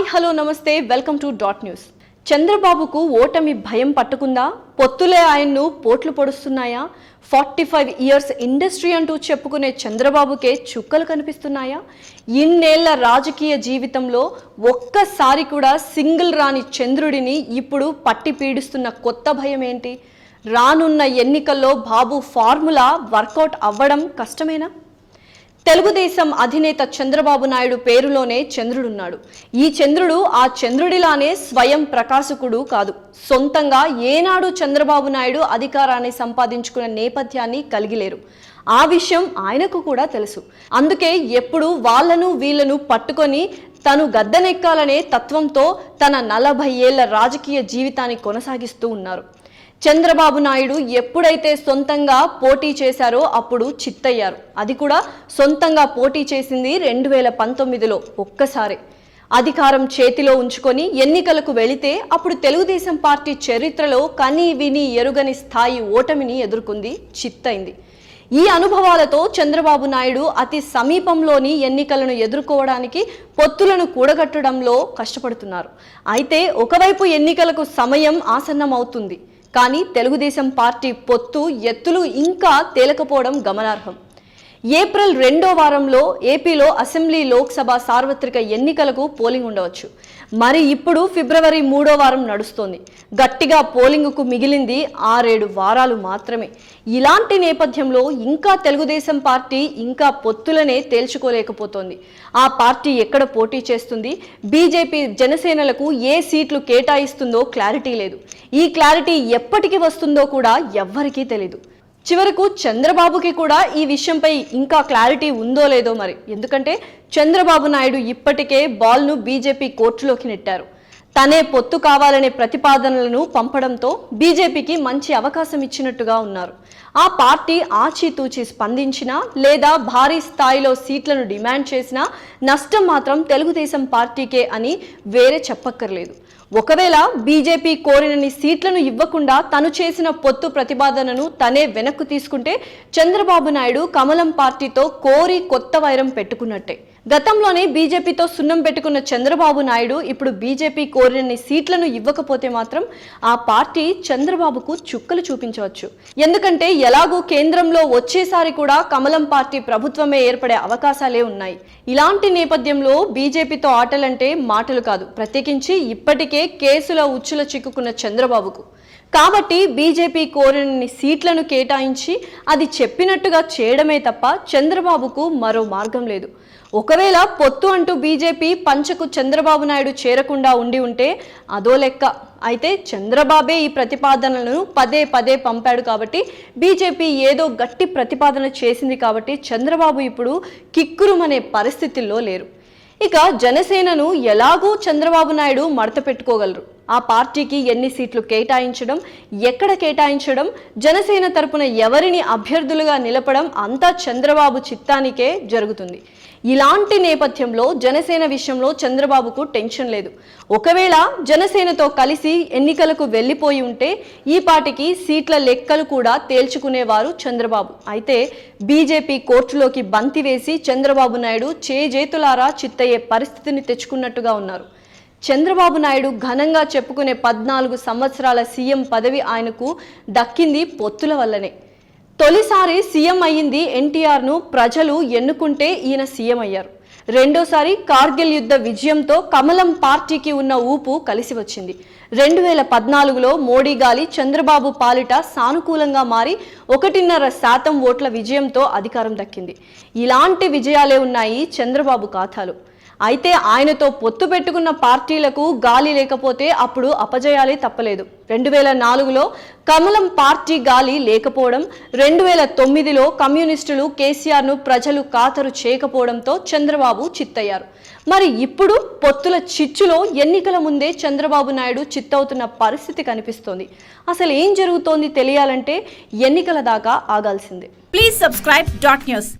Hi hello నమస్తే welcome to dot news. చంద్రబాబుకు ఓటమి భయం పట్టుకుందా? పొత్తులే ఆయన్ను పోట్లు పొడుస్తున్నాయా? ఫార్టీ ఫైవ్ ఇయర్స్ ఇండస్ట్రీ అంటూ చెప్పుకునే చంద్రబాబుకే చుక్కలు కనిపిస్తున్నాయా? ఇన్నేళ్ళ రాజకీయ జీవితంలో ఒక్కసారి కూడా సింగిల్ రాని చంద్రుడిని ఇప్పుడు పట్టి పీడిస్తున్న కొత్త భయం ఏంటి? రానున్న ఎన్నికల్లో బాబు ఫార్ములా వర్కౌట్ అవ్వడం కష్టమేనా? తెలుగుదేశం అధినేత చంద్రబాబు నాయుడు పేరులోనే చంద్రుడున్నాడు. ఈ చంద్రుడు ఆ చంద్రుడిలానే స్వయం ప్రకాశకుడు కాదు. సొంతంగా ఏనాడు చంద్రబాబు నాయుడు అధికారాన్ని సంపాదించుకున్న నేపథ్యాన్ని కలిగిలేరు. ఆ విషయం ఆయనకు కూడా తెలుసు. అందుకే ఎప్పుడు వాళ్ళను వీళ్ళను పట్టుకొని తను గద్దెనెక్కాలనే తత్వంతో తన నలభై ఏళ్ళ రాజకీయ జీవితాన్ని కొనసాగిస్తూ ఉన్నారు. చంద్రబాబు నాయుడు ఎప్పుడైతే సొంతంగా పోటీ చేశారో అప్పుడు చిత్తయ్యారు. అది కూడా సొంతంగా పోటీ చేసింది రెండు వేల పంతొమ్మిదిలో ఒక్కసారి. అధికారం చేతిలో ఉంచుకొని ఎన్నికలకు వెళితే అప్పుడు తెలుగుదేశం పార్టీ చరిత్రలో కని విని ఎరుగని స్థాయి ఓటమిని ఎదుర్కొంది చిత్తైంది. ఈ అనుభవాలతో చంద్రబాబు నాయుడు అతి సమీపంలోని ఎన్నికలను ఎదుర్కోవడానికి పొత్తులను కూడగట్టడంలో కష్టపడుతున్నారు. అయితే ఒకవైపు ఎన్నికలకు సమయం ఆసన్నమవుతుంది. కానీ తెలుగుదేశం పార్టీ పొత్తు ఎత్తులు ఇంకా తేలకపోవడం గమనార్హం. ఏప్రిల్ రెండో వారంలో ఏపీలో అసెంబ్లీ లోక్సభ సార్వత్రిక ఎన్నికలకు పోలింగ్ ఉండవచ్చు. మరి ఇప్పుడు ఫిబ్రవరి మూడో వారం నడుస్తోంది. గట్టిగా పోలింగ్కు మిగిలింది ఆరేడు వారాలు మాత్రమే. ఇలాంటి నేపథ్యంలో ఇంకా తెలుగుదేశం పార్టీ ఇంకా పొత్తులనే తేల్చుకోలేకపోతోంది. ఆ పార్టీ ఎక్కడ పోటీ చేస్తుంది? బీజేపీ జనసేనలకు ఏ సీట్లు కేటాయిస్తుందో క్లారిటీ లేదు. ఈ క్లారిటీ ఎప్పటికి వస్తుందో కూడా ఎవ్వరికీ తెలీదు. చివరకు చంద్రబాబుకి కూడా ఈ విషయంపై ఇంకా క్లారిటీ ఉందో లేదో మరి. ఎందుకంటే చంద్రబాబు నాయుడు ఇప్పటికే బాల్ను బీజేపీ కోర్టులోకి నెట్టారు. తనే పొత్తు కావాలనే ప్రతిపాదనలను పంపడంతో బీజేపీకి మంచి అవకాశం ఇచ్చినట్టుగా ఉన్నారు. ఆ పార్టీ ఆచితూచి స్పందించినా లేదా భారీ స్థాయిలో సీట్లను డిమాండ్ చేసినా నష్టం మాత్రం తెలుగుదేశం పార్టీకే అని వేరే చెప్పక్కర్లేదు. ఒకవేళ బీజేపీ కోరినని సీట్లను ఇవ్వకుండా తను చేసిన పొత్తు ప్రతిపాదనను తనే వెనక్కు తీసుకుంటే చంద్రబాబు నాయుడు కమలం పార్టీతో కోరి కొత్త వైరం పెట్టుకున్నట్టే. గతంలోనే బీజేపీతో సున్నం పెట్టుకున్న చంద్రబాబు నాయుడు ఇప్పుడు బీజేపీ కోరినన్ని సీట్లను ఇవ్వకపోతే మాత్రం ఆ పార్టీ చంద్రబాబుకు చుక్కలు చూపించవచ్చు. ఎందుకంటే ఎలాగూ కేంద్రంలో వచ్చేసారి కూడా కమలం పార్టీ ప్రభుత్వమే ఏర్పడే అవకాశాలే ఉన్నాయి. ఇలాంటి నేపథ్యంలో బీజేపీతో ఆటలంటే మాటలు కాదు. ప్రత్యేకించి ఇప్పటికే కేసుల ఉచ్చుల చిక్కుకున్న చంద్రబాబుకు. కాబట్టి బీజేపీ కోరినన్ని సీట్లను కేటాయించి అది చెప్పినట్టుగా చేయడమే తప్ప చంద్రబాబుకు మరో మార్గం లేదు. ఒకవేళ పొత్తు అంటూ బీజేపీ పంచకు చంద్రబాబు నాయుడు చేరకుండా ఉండి ఉంటే అదో లెక్క. అయితే చంద్రబాబే ఈ ప్రతిపాదనలను పదే పదే పంపాడు కాబట్టి బీజేపీ ఏదో గట్టి ప్రతిపాదన చేసింది కాబట్టి చంద్రబాబు ఇప్పుడు కిక్కురుమనే పరిస్థితుల్లో లేరు. ఇక జనసేనను ఎలాగూ చంద్రబాబు నాయుడు మడత పెట్టుకోగలరు. ఆ పార్టీకి ఎన్ని సీట్లు కేటాయించడం ఎక్కడ కేటాయించడం జనసేన తరపున ఎవరిని అభ్యర్థులుగా నిలపడం అంతా చంద్రబాబు చిత్తానికే జరుగుతుంది. ఇలాంటి నేపథ్యంలో జనసేన విషయంలో చంద్రబాబుకు టెన్షన్ లేదు. ఒకవేళ జనసేనతో కలిసి ఎన్నికలకు వెళ్ళిపోయి ఉంటే ఈ పార్టీకి సీట్ల లెక్కలు కూడా తేల్చుకునేవారు చంద్రబాబు. అయితే బీజేపీ కోర్టులోకి బంతి వేసి చంద్రబాబు నాయుడు చేజేతులారా చిత్తయ్యే పరిస్థితిని తెచ్చుకున్నట్టుగా ఉన్నారు. చంద్రబాబు నాయుడు ఘనంగా చెప్పుకునే పద్నాలుగు సంవత్సరాల సీఎం పదవి ఆయనకు దక్కింది పొత్తుల వల్లనే. తొలిసారి సీఎం అయ్యింది ఎన్టీఆర్ను ప్రజలు ఎన్నుకుంటే ఈయన సీఎం అయ్యారు. రెండోసారి కార్గిల్ యుద్ధ విజయంతో కమలం పార్టీకి ఉన్న ఊపు కలిసి వచ్చింది. రెండు వేల పద్నాలుగులో మోడీ గాలి చంద్రబాబు పాలిట సానుకూలంగా మారి ఒకటిన్నర శాతం ఓట్ల విజయంతో అధికారం దక్కింది. ఇలాంటి విజయాలే ఉన్నాయి చంద్రబాబు ఖాతాలు అయితే ఆయనతో పొత్తు పెట్టుకున్న పార్టీలకు గాలి లేకపోతే అప్పుడు అపజయాలే తప్పలేదు. రెండు వేల నాలుగులో కమలం పార్టీ గాలి లేకపోవడం రెండు వేల తొమ్మిదిలో కమ్యూనిస్టులు కేసీఆర్ను ప్రజలు ఖాతరు చేయకపోవడంతో చంద్రబాబు చిత్తయ్యారు. మరి ఇప్పుడు పొత్తుల చిచ్చులో ఎన్నికల ముందే చంద్రబాబు నాయుడు చిత్తవుతున్న పరిస్థితి కనిపిస్తోంది. అసలు ఏం జరుగుతోంది తెలియాలంటే ఎన్నికల దాకా ఆగాల్సిందే. Please subscribe dot news